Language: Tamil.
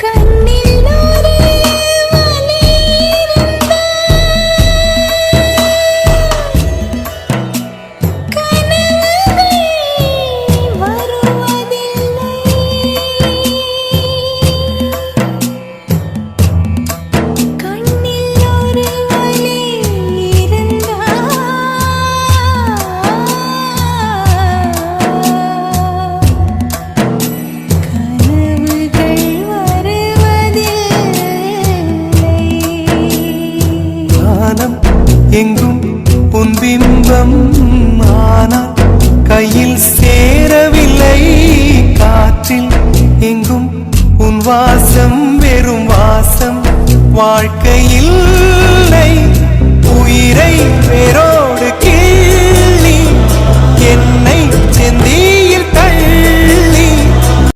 can எங்கும் உன் பிம்பம் ஆனால் கையில் சேரவில்லை. காற்றில் எங்கும் உன் வாசம் வெறும் வாசம். வாழ்க்கையில் உயிரை வேரோடு கிள்ளி என்னை செந்தீ